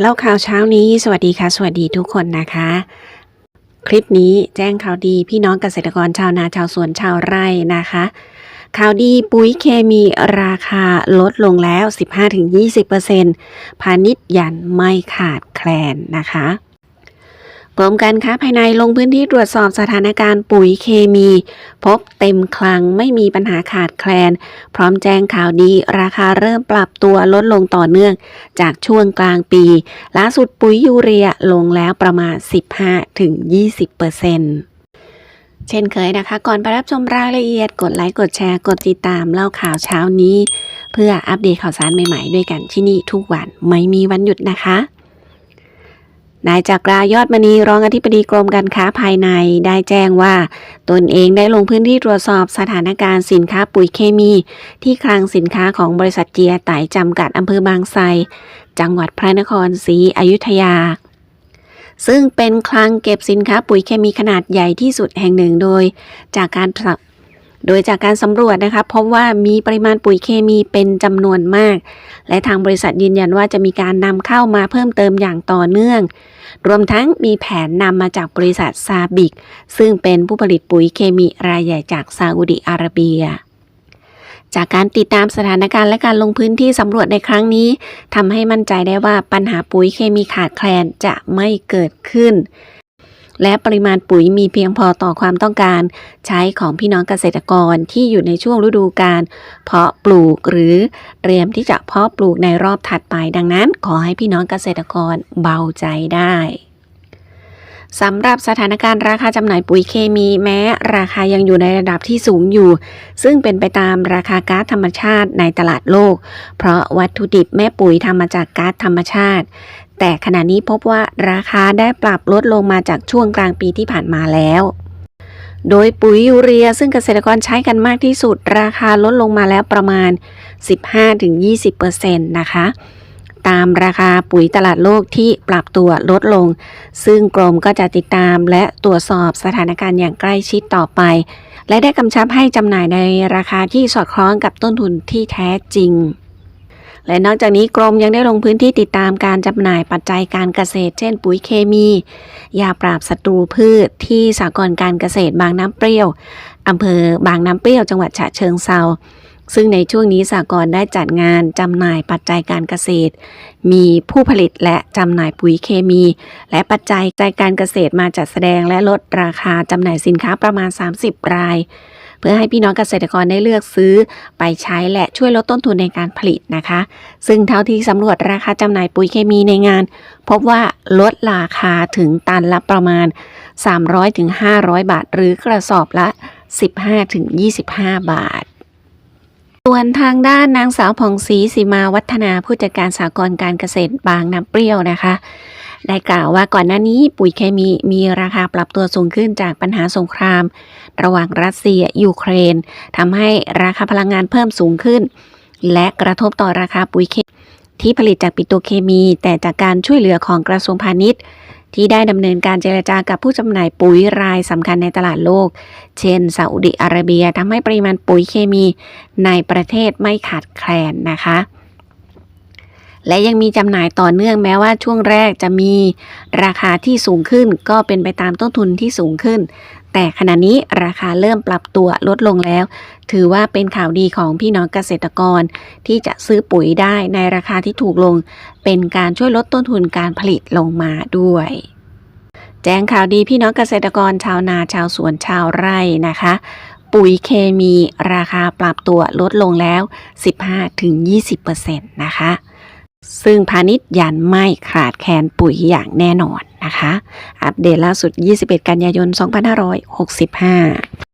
เล่าข่าวเช้านี้ สวัสดีค่ะ สวัสดีทุกคนนะคะ คลิปนี้แจ้งข่าวดีพี่น้องเกษตรกรชาวนาชาวสวนชาวไร่นะคะ ข่าวดีปุ๋ยเคมีราคาลดลงแล้ว 15-20%พาณิชย์ยันไม่ขาดแคลนนะคะ กรมการค้าภายในลงพื้นที่ตรวจสอบสถานการณ์ปุ๋ยเคมี พบเต็มคลังไม่มีปัญหาขาดแคลน พร้อมแจ้งข่าวดี ราคาเริ่มปรับตัวลดลงต่อเนื่อง จากช่วงกลางปี ล่าสุดปุ๋ยยูเรียลงแล้วประมาณ 15-20%เช่นเคยนะคะ ก่อนไปรับชมรายละเอียดกดไลค์กดแชร์กดติดตามเล่าข่าวเช้านี้ เพื่ออัปเดตข่าวสารใหม่ๆ ด้วยกันที่นี่ทุกวันไม่มีวันหยุดนะคะ นายจักรายอดมณีรองอธิบดีกรมการค้าภายในได้แจ้งว่า ตนเองได้ลงพื้นที่ตรวจสอบสถานการณ์สินค้าปุ๋ยเคมี ที่คลังสินค้าของบริษัทเจียไตจำกัดอำเภอบางไทรจังหวัดพระนครศรีอยุธยา ซึ่งเป็นคลังเก็บสินค้าปุ๋ยเคมีขนาดใหญ่ที่สุดแห่งหนึ่งโดย จากการส โดยจากการสำรวจนะคะพบว่ามีปริมาณปุ๋ยเคมีเป็นจำนวนมาก และทางบริษัทยืนยันว่าจะมีการนำเข้ามาเพิ่มเติมอย่างต่อเนื่อง รวมทั้งมีแผนนำมาจากบริษัทซาบิก ซึ่งเป็นผู้ผลิตปุ๋ยเคมีรายใหญ่จากซาอุดิอาระเบียจากการติดตามสถานการณ์และการลงพื้นที่สำรวจในครั้งนี้ทำให้มั่นใจได้ว่าปัญหาปุ๋ยเคมีขาดแคลนจะไม่เกิดขึ้น และปริมาณปุ๋ยมีเพียงพอต่อความต้องการใช้ของพี่น้องเกษตรกรที่อยู่ในช่วงฤดูการเพาะปลูกหรือเตรียมที่จะเพาะปลูกในรอบถัดไป ดังนั้น ขอให้พี่น้องเกษตรกรเบาใจได้ สำหรับสถานการณ์ราคาจำหน่ายปุ๋ยเคมีแม้ ราคายังอยู่ในระดับที่สูงอยู่ ซึ่งเป็นไปตามราคาก๊าซธรรมชาติในตลาดโลก เพราะวัตถุดิบแม่ปุ๋ยทำมาจากก๊าซธรรมชาติ แต่ขณะนี้พบว่าราคาได้ปรับลดลงมาจากช่วงกลางปีที่ผ่านมาแล้วโดยปุ๋ยยูเรียซึ่งเกษตรกรใช้กันมากที่สุด ราคาลดลงมาแล้วประมาณ 15-20%นะคะ ตามราคาปุ๋ยตลาดโลกที่ปรับตัวลดลง ซึ่งกรมก็จะติดตามและตรวจสอบสถานการณ์อย่างใกล้ชิดต่อไป และได้กำชับให้จำหน่ายในราคาที่สอดคล้องกับต้นทุนที่แท้จริง และนอกจากนี้กรมยังได้ลงพื้นที่ติดตามการจำหน่ายปัจจัยการเกษตร เช่น ปุ๋ยเคมียาปราบศัตรูพืช ที่สากลการเกษตรบางน้ำเปรี้ยวอำเภอบางน้ำเปรี้ยวจังหวัดฉะเชิงเซา ซึ่งในช่วงนี้สากลได้จัดงานจำหน่ายปัจจัยการเกษตร มีผู้ผลิตและจำหน่ายปุ๋ยเคมี และปัจจัยใจการเกษตรมาจัดแสดงและลดราคาจำหน่ายสินค้าประมาณ 30 ราย เพื่อให้พี่น้องเกษตรกรได้เลือกซื้อไปใช้และช่วยลดต้นทุนในการผลิตนะคะ ซึ่งเท่าที่สำรวจราคาจำหน่ายปุ๋ยเคมีในงาน พบว่าลดราคาถึงตันละประมาณ 300-500 บาท หรือกระสอบละ 15-25 บาท ส่วนทางด้านนางสาวผ่องศรีสีมาวัฒนาผู้จัดการสากลการเกษตรบางน้ำเปรี้ยวนะคะ ได้กล่าวว่าก่อนหน้านี้ปุ๋ยเคมีมีราคาปรับตัวสูงขึ้นจากปัญหาสงคราม ระหว่างรัสเซียยูเครนทำให้ราคาพลังงานเพิ่มสูงขึ้น และกระทบต่อราคาปุ๋ยเคมีที่ผลิตจากปิโตรเคมี แต่จากการช่วยเหลือของกระทรวงพาณิชย์ ที่ได้ดำเนินการเจรจากับผู้จำหน่ายปุ๋ยรายสำคัญในตลาดโลก เช่นซาอุดิอาระเบียทำให้ปริมาณปุ๋ยเคมีในประเทศไม่ขาดแคลนนะคะ และยังมีจำหน่ายต่อเนื่องแม้ว่าช่วงแรกจะมีราคาที่สูงขึ้น ก็เป็นไปตามต้นทุนที่สูงขึ้น แต่ขณะนี้ราคาเริ่มปรับตัวลดลงแล้ว ถือว่าเป็นข่าวดีของพี่น้องเกษตรกร ที่จะซื้อปุ๋ยได้ในราคาที่ถูกลง เป็นการช่วยลดต้นทุนการผลิตลงมาด้วยแจ้งข่าวดีพี่น้องเกษตรกรชาวนาชาวสวนชาวไร่นะคะ ปุ๋ยเคมีราคาปรับตัวลดลงแล้ว 15-20%นะคะ ซึ่งพาณิชย์ยันไม่ขาดแคลนปุ๋ยอย่างแน่นอนนะคะ อัปเดตล่าสุด 21 กันยายน 2565